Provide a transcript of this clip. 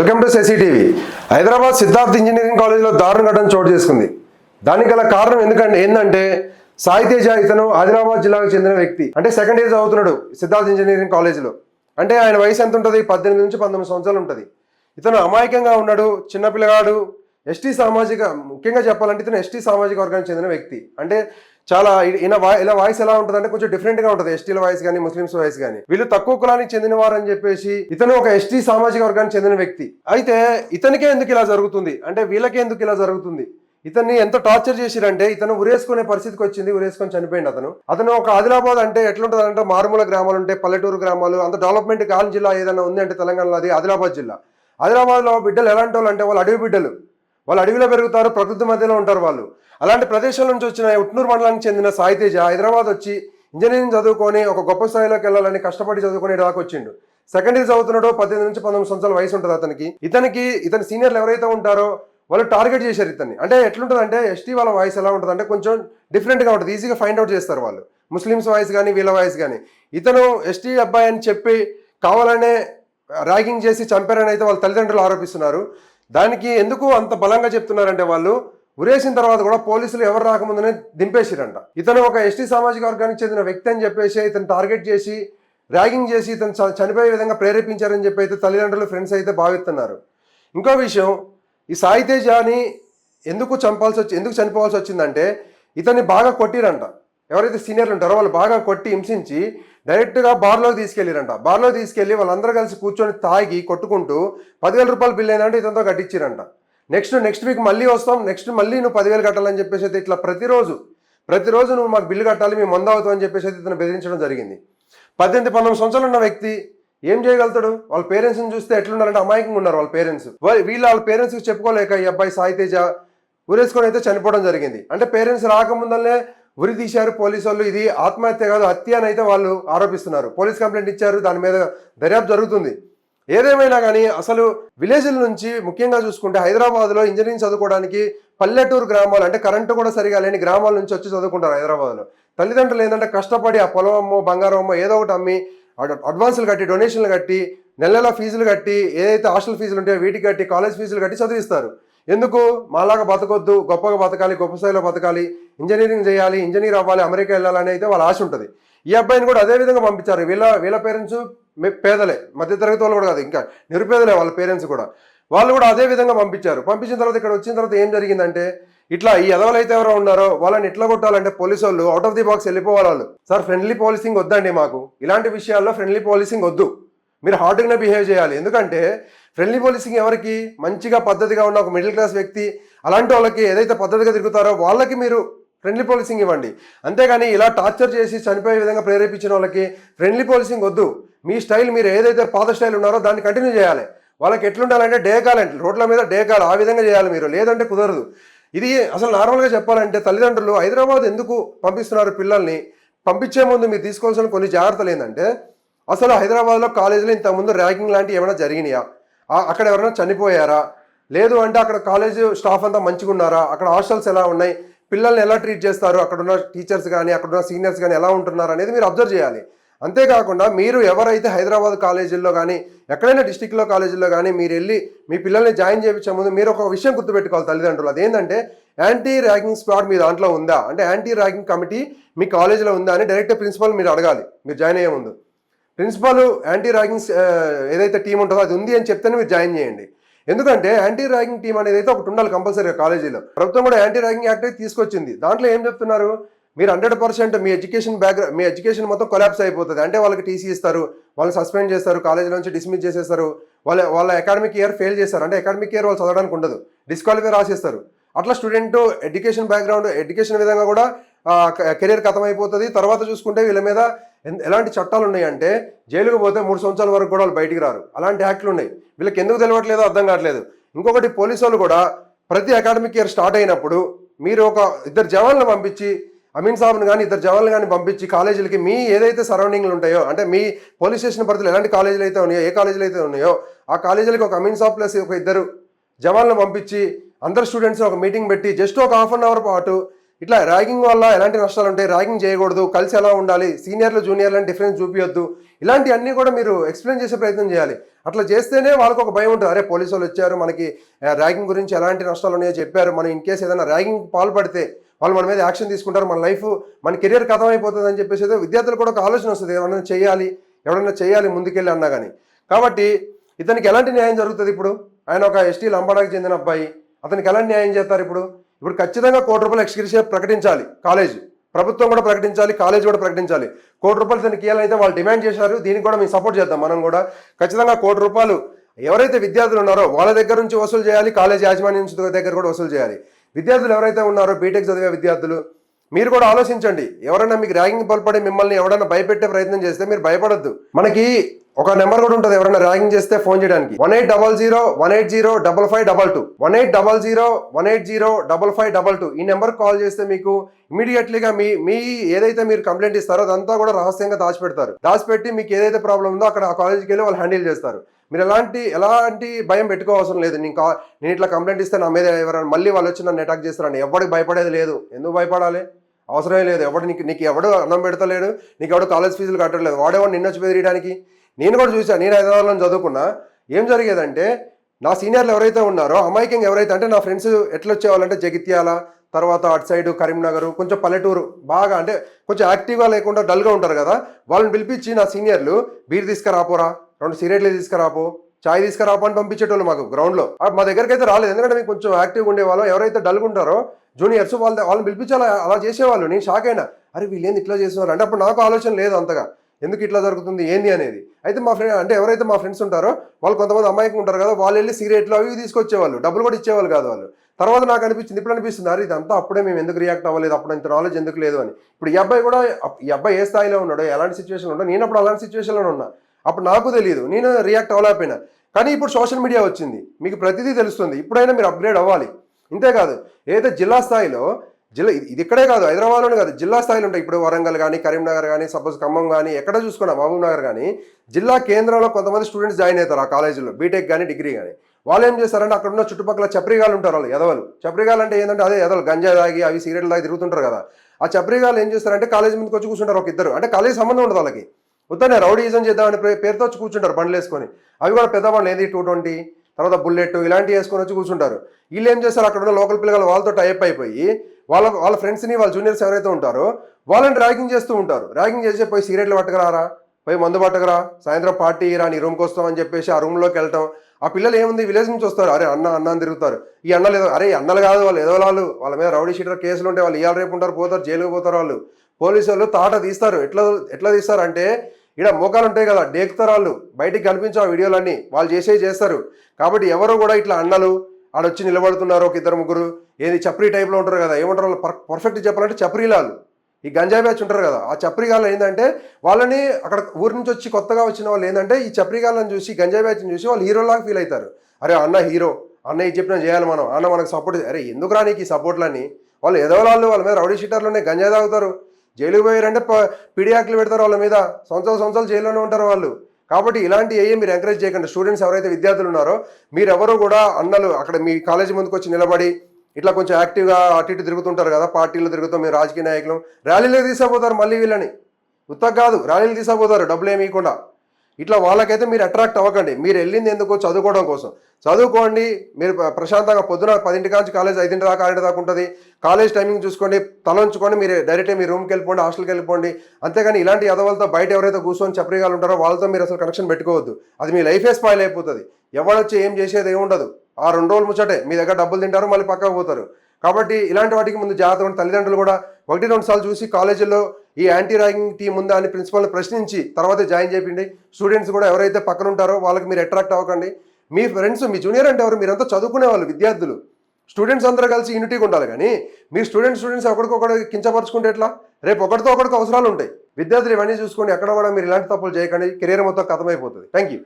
Welcome to TV Hyderabad Siddharth engineering కాలేజీలో దారుణ ఘటన చోటు చేసుకుంది. దానికి గల కారణం ఎందుకంటే ఏంటంటే సాయితేజ ఇతను ఆదిలాబాద్ జిల్లాకు చెందిన వ్యక్తి. అంటే సెకండ్ ఇయర్ చదువుతున్నాడు సిద్ధార్థ్ ఇంజనీరింగ్ కాలేజీలో. అంటే ఆయన వయసు ఎంత ఉంటుంది పద్దెనిమిది నుంచి పంతొమ్మిది సంవత్సరాలు ఉంటుంది. ఇతను అమాయకంగా ఉన్నాడు చిన్నపిల్లగాడు ఎస్టీ సామాజిక ముఖ్యంగా చెప్పాలంటే ఇతను ఎస్టీ సామాజిక వర్గానికి చెందిన వ్యక్తి. అంటే చాలా ఈయన ఇలా వాయిస్ ఎలా ఉంటుంది అంటే కొంచెం డిఫరెంట్గా ఉంటుంది. ఎస్టీల వాయిస్ కానీ ముస్లిమ్స్ వాయిస్ కానీ వీళ్ళు తక్కువ కులానికి చెందిన వారు అని చెప్పేసి ఇతను ఒక ఎస్టీ సామాజిక వర్గానికి చెందిన వ్యక్తి. అయితే ఇతనికే ఎందుకు ఇలా జరుగుతుంది? అంటే వీళ్ళకే ఎందుకు ఇలా జరుగుతుంది? ఇతన్ని ఎంత టార్చర్ చేసిరంటే ఇతను ఉరేసుకునే పరిస్థితికి వచ్చింది ఉరేసుకొని చనిపోయింది అతను. అతను ఒక ఆదిలాబాద్ అంటే ఎట్లుంటుంది అంటే మారుమూల గ్రామాలు ఉంటాయి పల్లెటూరు గ్రామాలు అంత డెవలప్మెంట్ కాలం జిల్లా ఏదైనా ఉంది అంటే తెలంగాణలో అది ఆదిలాబాద్ జిల్లా. ఆదిలాబాద్లో బిడ్డలు ఎలాంటి వాళ్ళు అంటే వాళ్ళు అడవి బిడ్డలు. వాళ్ళు అడవిలో పెరుగుతారు ప్రకృతి మధ్యలో ఉంటారు వాళ్ళు. అలాంటి ప్రదేశాల నుంచి వచ్చిన ఉట్నూరు మండలానికి చెందిన సాయితేజ హైదరాబాద్ వచ్చి ఇంజనీరింగ్ చదువుకొని ఒక గొప్ప స్థాయిలోకి వెళ్ళాలని కష్టపడి చదువుకొని దాకా వచ్చిండు. సెకండ్ ఇయర్ చదువుతున్నాడో పద్దెనిమిది నుంచి పంతొమ్మిది సంవత్సరాల వయసు ఉంటుంది అతనికి. ఇతనికి ఇతని సీనియర్లు ఎవరైతే ఉంటారో వాళ్ళు టార్గెట్ చేశారు ఇతన్ని. అంటే ఎట్లుంటుంది అంటే ఎస్టీ వాళ్ళ వాయిస్ ఎలా ఉంటుంది అంటే కొంచెం డిఫరెంట్గా ఉంటుంది. ఈజీగా ఫైండ్ అవుట్ చేస్తారు వాళ్ళు. ముస్లిమ్స్ వాయిస్ కానీ వీళ్ళ వాయిస్ కానీ ఇతను ఎస్టీ అబ్బాయి అని చెప్పి కావాలనే ర్యాగింగ్ చేసి చంపారని అయితే వాళ్ళ తల్లిదండ్రులు ఆరోపిస్తున్నారు. దానికి ఎందుకు అంత బలంగా చెప్తున్నారంటే వాళ్ళు ఉరేసిన తర్వాత కూడా పోలీసులు ఎవరు రాకముందనే దింపేసిరంట. ఇతను ఒక ఎస్టీ సామాజిక వర్గానికి చెందిన వ్యక్తి అని చెప్పేసి ఇతను టార్గెట్ చేసి ర్యాగింగ్ చేసి ఇతను చనిపోయే విధంగా ప్రేరేపించారని చెప్పి అయితే తల్లిదండ్రులు ఫ్రెండ్స్ అయితే భావిస్తున్నారు. ఇంకో విషయం ఈ సాయి తేజని ఎందుకు చంపాల్సి వచ్చి ఎందుకు చనిపోవాల్సి వచ్చిందంటే ఇతన్ని బాగా కొట్టిరంట. ఎవరైతే సీనియర్లు ఉంటారో వాళ్ళు బాగా కొట్టి హింసించి డైరెక్ట్గా బార్లోకి తీసుకెళ్ళిరంట. బార్లో తీసుకెళ్ళి వాళ్ళందరూ కలిసి కూర్చొని తాగి కొట్టుకుంటూ పదివేల రూపాయలు బిల్ అయిందంటే ఇతనితో కట్టించిరంట నెక్స్ట్ నెక్స్ట్ వీక్ మళ్ళీ వస్తాం. నెక్స్ట్ మళ్ళీ నువ్వు పదివేలు కట్టాలని చెప్పేసి అయితే ఇట్లా ప్రతిరోజు ప్రతిరోజు నువ్వు మాకు బిల్లు కట్టాలి మేము మంద అవుతావు అని చెప్పేసి అయితే ఇతను బెదిరించడం జరిగింది. పద్దెనిమిది పంతొమ్మిది సంవత్సరాలు ఉన్న వ్యక్తి ఏం చేయగలుగుతాడు? వాళ్ళ పేరెంట్స్ని చూస్తే ఎట్లున్నారంటే అమాయకంగా ఉన్నారు వాళ్ళ పేరెంట్స్. వీళ్ళు వాళ్ళ పేరెంట్స్కి చెప్పుకోలేక ఈ అబ్బాయి సాయి తేజ అయితే చనిపోవడం జరిగింది. అంటే పేరెంట్స్ రాకముందలే ఉరి తీశారు పోలీసు వాళ్ళు ఇది ఆత్మహత్య కాదు హత్య అని అయితే వాళ్ళు ఆరోపిస్తున్నారు. పోలీస్ కంప్లైంట్ ఇచ్చారు దాని మీద దర్యాప్తు జరుగుతుంది. ఏదేమైనా కానీ అసలు విలేజ్ల నుంచి ముఖ్యంగా చూసుకుంటే హైదరాబాద్లో ఇంజనీరింగ్ చదువుకోవడానికి పల్లెటూరు గ్రామాలు అంటే కరెంటు కూడా సరిగా లేని గ్రామాల నుంచి వచ్చి చదువుకుంటారు హైదరాబాద్లో. తల్లిదండ్రులు ఏంటంటే కష్టపడి ఆ పొలం అమ్మో బంగారం అమ్మో ఏదో ఒకటి అమ్మి అడ్వాన్సులు కట్టి డొనేషన్లు కట్టి నెల నెల ఫీజులు కట్టి ఏదైతే హాస్టల్ ఫీజులు ఉంటాయో వీటికి కట్టి కాలేజ్ ఫీజులు కట్టి చదివిస్తారు. ఎందుకు? మాలాగా బతకొద్దు గొప్పగా బతకాలి గొప్ప స్థాయిలో బతకాలి ఇంజనీరింగ్ చేయాలి ఇంజనీర్ అవ్వాలి అమెరికా వెళ్ళాలని అయితే వాళ్ళ ఆశ ఉంటుంది. ఈ అబ్బాయిని కూడా అదే విధంగా పంపించారు. వీళ్ళ వీళ్ళ పేరెంట్స్ పేదలే మధ్యతరగతి వాళ్ళు కూడా కాదు ఇంకా నిరుపేదలే వాళ్ళ పేరెంట్స్ కూడా. వాళ్ళు కూడా అదే విధంగా పంపించారు. పంపించిన తర్వాత ఇక్కడ వచ్చిన తర్వాత ఏం జరిగిందంటే ఇట్లా ఈ ఎదవలు అయితే ఎవరో ఉన్నారో వాళ్ళని ఇట్లా కొట్టాలంటే పోలీసు వాళ్ళు అవుట్ ఆఫ్ ది బాక్స్ వెళ్ళిపోవాలి వాళ్ళు సార్ ఫ్రెండ్లీ పోలీసింగ్ వద్దండి మాకు. ఇలాంటి విషయాల్లో ఫ్రెండ్లీ పోలీసింగ్ వద్దు. మీరు హార్డ్గానే బిహేవ్ చేయాలి. ఎందుకంటే ఫ్రెండ్లీ పోలీసింగ్ ఎవరికి? మంచిగా పద్ధతిగా ఉన్న ఒక మిడిల్ క్లాస్ వ్యక్తి అలాంటి వాళ్ళకి ఏదైతే పద్ధతిగా తిరుగుతారో వాళ్ళకి మీరు ఫ్రెండ్లీ పోలీసింగ్ ఇవ్వండి. అంతేగాని ఇలా టార్చర్ చేసి చనిపోయే విధంగా ప్రేరేపించిన వాళ్ళకి ఫ్రెండ్లీ పోలీసింగ్ వద్దు. మీ స్టైల్ మీరు ఏదైతే పాత స్టైల్ ఉన్నారో దాన్ని కంటిన్యూ చేయాలి. వాళ్ళకి ఎట్లుండాలంటే డే కాలంటే రోడ్ల మీద డేకాలు ఆ విధంగా చేయాలి మీరు. లేదంటే కుదరదు. ఇది అసలు నార్మల్గా చెప్పాలంటే తల్లిదండ్రులు హైదరాబాద్ ఎందుకు పంపిస్తున్నారు పిల్లల్ని? పంపించే ముందు మీరు తీసుకోవాల్సిన కొన్ని జాగ్రత్తలు ఏంటంటే అసలు హైదరాబాద్లో కాలేజీలో ఇంతకుముందు ర్యాగింగ్ లాంటివి ఏమైనా జరిగినాయా? అక్కడ ఎవరైనా చనిపోయారా? లేదు అంటే అక్కడ కాలేజ్ స్టాఫ్ అంతా మంచిగా ఉన్నారా అక్కడ హాస్టల్స్ ఎలా ఉన్నాయి? పిల్లల్ని ఎలా ట్రీట్ చేస్తారు? అక్కడ ఉన్న టీచర్స్ కానీ అక్కడ ఉన్న సీనియర్స్ కానీ ఎలా ఉంటున్నారు అనేది మీరు అబ్జర్వ్ చేయాలి. అంతేకాకుండా మీరు ఎవరైతే హైదరాబాద్ కాలేజీల్లో కానీ ఎక్కడైనా డిస్టిక్లో కాలేజీల్లో కానీ మీరు వెళ్ళి మీ పిల్లల్ని జాయిన్ చేయించే ముందు మీరు ఒక విషయం గుర్తుపెట్టుకోవాలి తల్లిదండ్రులు. అదేంటంటే యాంటీ ర్యాగింగ్ స్క్వాడ్ మీ దాంట్లో ఉందా? అంటే యాంటీ ర్యాగింగ్ కమిటీ మీ కాలేజీలో ఉందా అని డైరెక్ట్ ప్రిన్సిపల్ మీరు అడగాలి. మీరు జాయిన్ అయ్యే ముందు. ప్రిన్సిపాల్ యాంటీ ర్యాగింగ్ ఏదైతే టీం ఉంటుందో అది ఉంది అని చెప్తేనే మీరు జాయిన్ చేయండి. ఎందుకంటే యాంటీ ర్యాగింగ్ టీం అనేది అయితే ఒకటి ఉండాలి కంపల్సరీగా కాలేజీలో. ప్రభుత్వం కూడా యాంటీ ర్యాగింగ్ యాక్ట్ అయితే తీసుకొచ్చింది. దాంట్లో ఏం చెప్తున్నారు? మీరు హండ్రెడ్ పర్సెంట్ మీ ఎడ్యుకేషన్ బ్యాక్ మీ ఎడ్యుకేషన్ మొత్తం కొలాప్స్ అయిపోతుంది. అంటే వాళ్ళకి టీసీ ఇస్తారు వాళ్ళు సస్పెండ్ చేస్తారు కాలేజీ నుంచి డిస్మిస్ చేసేస్తారు. వాళ్ళ వాళ్ళ అకాడమిక్ ఇయర్ ఫెయిల్ చేస్తారు. అంటే అకాడమిక్ ఇయర్ వాళ్ళు చదవడానికి ఉండదు. డిస్క్వాలిఫై రాసేస్తారు. అట్లా స్టూడెంట్ ఎడ్యుకేషన్ బ్యాక్గ్రౌండ్ ఎడ్యుకేషన్ విధంగా కూడా కెరీర్ ఖతం అయిపోతుంది తర్వాత చూసుకుంటే వీళ్ళ మీద ఎలాంటి చట్టాలు ఉన్నాయంటే జైలుకు పోతే మూడు సంవత్సరాల వరకు కూడా వాళ్ళు బయటికి రారు. అలాంటి యాక్ట్లు ఉన్నాయి వీళ్ళకి ఎందుకు తెలియట్లేదో అర్థం కావట్లేదు. ఇంకొకటి పోలీసు వాళ్ళు కూడా ప్రతి అకాడమిక్ ఇయర్ స్టార్ట్ అయినప్పుడు మీరు ఒక ఇద్దరు జవాన్లను పంపించి అమీన్ సాబ్ని కానీ ఇద్దరు జవాన్లు కానీ పంపించి కాలేజీలకి మీ ఏదైతే సరౌండింగ్లు ఉంటాయో అంటే మీ పోలీస్ స్టేషన్ పరిధిలో ఎలాంటి కాలేజీలు అయితే ఉన్నాయో ఏ కాలేజీలు అయితే ఉన్నాయో ఆ కాలేజీలకి ఒక అమీన్ సాబ్ ప్లస్ ఒక ఇద్దరు జవాన్లను పంపించి అందరు స్టూడెంట్స్ ఒక మీటింగ్ పెట్టి జస్ట్ ఒక హాఫ్ అన్ అవర్ పాటు ఇట్లా ర్యాగింగ్ వల్ల ఎలాంటి నష్టాలు ఉంటాయి? ర్యాగింగ్ చేయకూడదు. కలిసి ఎలా ఉండాలి? సీనియర్లు జూనియర్లు అని డిఫరెన్స్ చూపించొద్దు ఇలాంటివన్నీ కూడా మీరు ఎక్స్ప్లెయిన్ చేసే ప్రయత్నం చేయాలి. అట్లా చేస్తేనే వాళ్ళకు ఒక భయం ఉంటుంది. అరే పోలీసు వాళ్ళు వచ్చారు. మనకి ర్యాగింగ్ గురించి ఎలాంటి నష్టాలు ఉన్నాయో చెప్పారు. మనం ఇన్ కేసు ఏదైనా ర్యాగింగ్ పాల్పడితే వాళ్ళు మన మీద యాక్షన్ తీసుకుంటారు. మన లైఫ్ మన కెరియర్ కథం అయిపోతుంది అని చెప్పేసి విద్యార్థులు కూడా ఒక ఆలోచన వస్తుంది. ఏమైనా చేయాలి ఎవరైనా చేయాలి ముందుకెళ్ళి అన్నా కానీ కాబట్టి ఇతనికి ఎలాంటి న్యాయం జరుగుతుంది ఇప్పుడు? ఆయన ఒక ఎస్టీ లంబాడాకి చెందిన అబ్బాయి. అతనికి ఎలాంటి న్యాయం చేస్తారు ఇప్పుడు? ఇప్పుడు ఖచ్చితంగా కోటి రూపాయలు ఎక్స్గ్రేషియా ప్రకటించాలి. కాలేజ్. ప్రభుత్వం కూడా ప్రకటించాలి కాలేజ్ కూడా ప్రకటించాలి. కోటి రూపాయలు తనకి ఇవ్వాలైతే వాళ్ళు డిమాండ్ చేశారు దీనికి కూడా మేము సపోర్ట్ చేద్దాం మనం కూడా. ఖచ్చితంగా కోటి రూపాయలు ఎవరైతే విద్యార్థులు ఉన్నారో వాళ్ళ దగ్గర నుంచి వసూలు చేయాలి కాలేజ్ యాజమాన్యం దగ్గర కూడా వసూలు చేయాలి. విద్యార్థులు ఎవరైతే ఉన్నారో బీటెక్ చదివే విద్యార్థులు మీరు కూడా ఆలోచించండి. ఎవరైనా మీకు ర్యాగింగ్ పాల్పడి మిమ్మల్ని ఎవరైనా భయపెట్టే ప్రయత్నం చేస్తే మీరు భయపడద్దు. మనకి ఒక నెంబర్ కూడా ఉంటుంది ఎవరైనా ర్యాగింగ్ చేస్తే ఫోన్ చేయడానికి. One eight double zero one eight zero double five double two. One eight double zero one eight zero double five double two. ఈ నెంబర్ కాల్ చేస్తే మీకు ఇమీడియట్లీగా మీ మీ ఏదైతే మీరు కంప్లైంట్ ఇస్తారో అదంతా కూడా రహస్యంగా దాచిపెడతారు. దాచిపెట్టి మీకు ఏదైతే ప్రాబ్లం ఉందో అక్కడ ఆ కాలేజీకి వెళ్ళి వాళ్ళు హ్యాండిల్ చేస్తారు. మీరు ఎలాంటి ఎలాంటి భయం పెట్టుకోవాల్సిన లేదు. నేను కా- నేను ఇట్లా కంప్లైంట్ ఇస్తే నా మీద ఎవరైనా మళ్ళీ వాళ్ళు వచ్చి నన్ను అటాక్ చేస్తారని ఎవరికి భయపడేది లేదు. ఎందుకు భయపడాలి? అవసరమే లేదు. ఎవడు నీకు నీకు ఎవడు అన్నం పెడతలేడు నీకు ఎవడు కాలేజ్ ఫీజులు కట్టలేదు వాడేవాడు నిన్న వచ్చి బెదిరియడానికి? నేను కూడా చూసాను నేను హైదరాబాద్లో చదువుకున్నా. ఏం జరిగేదంటే నా సీనియర్లు ఎవరైతే ఉన్నారో అమాయకంగా ఎవరైతే అంటే నా ఫ్రెండ్స్ ఎట్లా వచ్చేవాళ్ళంటే జగిత్యాల తర్వాత అటు సైడ్ కరీంనగర్ కొంచెం పల్లెటూరు బాగా అంటే కొంచెం యాక్టివ్గా లేకుండా డల్గా ఉంటారు కదా. వాళ్ళని పిలిపించి నా సీనియర్లు బీర్ తీసుకురాపోరా రెండు సిగరెట్లు తీసుకురాపో చాయ్ తీసుకురాపో అని పంపించేటోళ్ళు మాకు గ్రౌండ్లో మా దగ్గరికి అయితే రాలేదు. ఎందుకంటే మేము కొంచెం యాక్టివ్గా ఉండేవాళ్ళం. ఎవరైతే డల్గా ఉంటారో జూనియర్స్ వాళ్ళ వాళ్ళని పిలిపించి అలా అలా చేసేవాళ్ళు. నేను షాక్ అయినా. అరే వీళ్ళేంది ఇట్లా చేసేవారు అంటే అప్పుడు నాకు ఆలోచన లేదు అంతగా. ఎందుకు ఇట్లా జరుగుతుంది? ఏంది అనేది. అయితే మా ఫ్రెండ్ అంటే ఎవరైతే మా ఫ్రెండ్స్ ఉంటారో వాళ్ళు కొంతమంది అమ్మాయికి ఉంటారు కదా వాళ్ళు వెళ్ళి సిగరెట్లు అవి తీసుకొచ్చేవాళ్ళు. డబ్బులు కూడా ఇచ్చేవాళ్ళు కాదు వాళ్ళు. తర్వాత నాకు అనిపించింది ఇప్పుడు అనిపిస్తుంది అరే ఇదంతా అప్పుడే మేము ఎందుకు రియాక్ట్ అవ్వలేదు? అప్పుడు ఇంత నాలెడ్జ్ ఎందుకు లేదు అని. ఇప్పుడు ఈ అబ్బాయి కూడా ఈ అబ్బాయి ఏ స్థాయిలో ఉన్నాడో ఎలాంటి సిచ్యువేషన్లో ఉండో నేను అప్పుడు అలాంటి సిచ్యువేషన్లో ఉన్నా. అప్పుడు నాకు తెలియదు నేను రియాక్ట్ అవ్వలేకపోయినా. కానీ ఇప్పుడు సోషల్ మీడియా వచ్చింది. మీకు ప్రతిదీ తెలుస్తుంది. ఇప్పుడైనా మీరు అప్గ్రేడ్ అవ్వాలి. ఇంతేకాదు ఏదో జిల్లా స్థాయిలో జిల్లా ఇది ఇక్కడే కాదు హైదరాబాద్లోనే కాదు జిల్లా స్థాయిలో ఉంటాయి. ఇప్పుడు వరంగల్ కానీ కరీంనగర్ కానీ సపోజ్ ఖమ్మం కానీ ఎక్కడ చూసుకున్నా మహబూబ్ నగర్ కానీ జిల్లా కేంద్రంలో కొంతమంది స్టూడెంట్స్ జాయిన్ అవుతారు ఆ కాలేజీలో బీటెక్ కానీ డిగ్రీ కానీ వాళ్ళు ఏం చేస్తారంటే అక్కడ ఉన్న చుట్టుపక్కల చప్రిగాలు ఉంటారు వాళ్ళు ఎదవలు చప్రిగాలు అంటే ఏంటంటే అదే ఎదవలు గంజా తాగి అవి సిగరెట్లు తాగి తిరుగుతుంటారు కదా. ఆ చప్రిగాలు ఏం చేస్తారంటే కాలేజీ ముందుకు వచ్చి కూర్చుంటారు ఒక ఇద్దరు. అంటే కాలేజీ సంబంధం ఉండదు వాళ్ళకి. ఉత్తనే రౌడీజం చేద్దామని పేరుతో వచ్చి కూర్చుంటారు బండ్లు వేసుకొని అవి కూడా పెద్ద బండ్లు ఏది టూ ట్వంటీ? తర్వాత బుల్లెట్ ఇలాంటివి వేసుకొని వచ్చి కూర్చుంటారు. వీళ్ళు ఏం చేస్తారు? అక్కడ ఉన్న లోకల్ పిల్లలు వాళ్ళతో టైప్ అయిపోయి వాళ్ళ వాళ్ళ ఫ్రెండ్స్ని వాళ్ళ జూనియర్స్ ఎవరైతే ఉంటారో వాళ్ళని ర్యాగింగ్ చేస్తూ ఉంటారు. ర్యాగింగ్ చేసి పోయి సిగరెట్లు పట్టుకురారా? పోయి మందు పట్టుకురా? సాయంత్రం పార్టీ రా నీ రూమ్కి వస్తామని చెప్పేసి ఆ రూమ్లోకి వెళ్ళటం ఆ పిల్లలు ఏముంది? విలేజ్ నుంచి వస్తారు. అరే అన్న అన్న అని తిరుగుతారు. ఈ అన్నలు ఏదో అరే అన్నలు కాదు వాళ్ళు ఏదో వాళ్ళు. వాళ్ళ మీద రౌడీ షీటర్ కేసులు ఉంటే వాళ్ళు ఇవాళ రేపు ఉంటారు పోతారు జైలుకి పోతారు వాళ్ళు. పోలీసు వాళ్ళు తాట తీస్తారు. ఎట్లా ఎట్లా తీస్తారు అంటే ఇక్కడ మోకాలు ఉంటాయి కదా డేక్తరాళ్ళు. బయటికి కనిపించే ఆ వీడియోలన్నీ. వాళ్ళు చేసే చేస్తారు. కాబట్టి ఎవరు కూడా ఇట్లా అన్నలు ఆడొచ్చి నిలబడుతున్నారు ఒక ఇద్దరు ముగ్గురు. ఏది చప్రీ టైప్లో ఉంటారు కదా ఏమంటారు వాళ్ళు? పర్ పర్ఫెక్ట్ చెప్పాలంటే చప్రీలాలు. ఈ గంజాయి బ్యాచ్ ఉంటారు కదా ఆ చప్రిగాళ్ళు ఏంటంటే వాళ్ళని అక్కడ ఊరి నుంచి వచ్చి కొత్తగా వచ్చిన వాళ్ళు ఏంటంటే ఈ చప్రిగాళ్ళని చూసి గంజాయి బ్యాచ్ని చూసి వాళ్ళు హీరోలాగా ఫీల్ అవుతారు. అరే అన్న హీరో అన్న ఇది చెప్పిన చేయాలి మనం అన్న మనకు సపోర్ట్ అరే ఎందుకు రా నీకు ఈ సపోర్ట్లని వాళ్ళు ఎదవలాళ్ళు వాళ్ళ మీద రౌడీ షీటర్లోనే గంజాయి తాగుతారు. జైలుకి పోయారంటే పిడియాకులు పెడతారు వాళ్ళ మీద. సంవత్సరాలు సంవత్సరాలు జైల్లోనే ఉంటారు వాళ్ళు. కాబట్టి ఇలాంటి ఏఏ మీరు ఎంకరేజ్ చేయకండి. స్టూడెంట్స్ ఎవరైతే విద్యార్థులు ఉన్నారో మీరెవరూ కూడా అన్నలు అక్కడ మీ కాలేజీ ముందుకు వచ్చి నిలబడి ఇట్లా కొంచెం యాక్టివ్గా అటు ఇటు తిరుగుతుంటారు కదా పార్టీలు తిరుగుతాం మీరు రాజకీయ నాయకులు. ర్యాలీలో తీసుకుపోతారు మళ్ళీ వీళ్ళని. ఉత్తగా కాదు ర్యాలీలు తీసుకుపోతారు డబ్బులు ఏమి ఇవ్వకుండా. ఇట్లా వాళ్ళకైతే మీరు అట్రాక్ట్ అవ్వకండి. మీరు వెళ్ళింది ఎందుకో చదువుకోవడం కోసం. చదువుకోండి మీరు ప్రశాంతంగా పొద్దున పదింటి కాంచి కాలేజ్ ఐదింటి దాకా ఆరింటి దాకా ఉంటుంది. కాలేజ్ టైమింగ్ చూసుకోండి తల ఉంచుకొని మీరు డైరెక్ట్ మీ రూమ్కి వెళ్ళిపోండి హాస్టల్కి వెళ్ళిపోండి. అంతేగాని ఇలాంటి యదవలతో బయట ఎవరైతే కూర్చొని చప్రిగాలు ఉంటారో వాళ్ళతో మీరు అసలు కనెక్షన్ పెట్టుకోవద్దు. అది మీ లైఫే స్పాయిల్ అయిపోతుంది. ఎవడొచ్చి ఏం చేసేది ఏముండదు. ఉండదు ఆ రెండు రోజులు ముచ్చటే మీ దగ్గర డబ్బులు తింటారు మళ్ళీ పక్కకు పోతారు. కాబట్టి ఇలాంటి వాటికి ముందు జాగ్రత్త ఉంటే తల్లిదండ్రులు కూడా ఒకటి రెండు సార్లు చూసి కాలేజీలో ఈ యాంటీ ర్యాగింగ్ టీం ఉందా అని ప్రిన్సిపల్ని ప్రశ్నించి తర్వాత జాయిన్ చేయండి స్టూడెంట్స్ కూడా ఎవరైతే పక్కన ఉంటారో వాళ్ళకి మీరు అట్రాక్ట్ అవ్వకండి. మీ ఫ్రెండ్స్ మీ జూనియర్ అంటే ఎవరు? మీరంతా చదువుకునే వాళ్ళు విద్యార్థులు. స్టూడెంట్స్ అందరూ కలిసి యూనిటీగా ఉండాలి కానీ మీరు స్టూడెంట్స్ స్టూడెంట్స్ ఒకరికొకరు కించపరుచుకుంటే ఎట్లా? రేపు ఒకరితో ఒకరికి అవసరాలు ఉంటాయి. విద్యార్థులు ఇవన్నీ చూసుకోండి ఎక్కడ కూడా మీరు ఇలాంటి తప్పులు చేయకండి. కెరీర్ మొత్తం కథమైపోతుంది. Thank you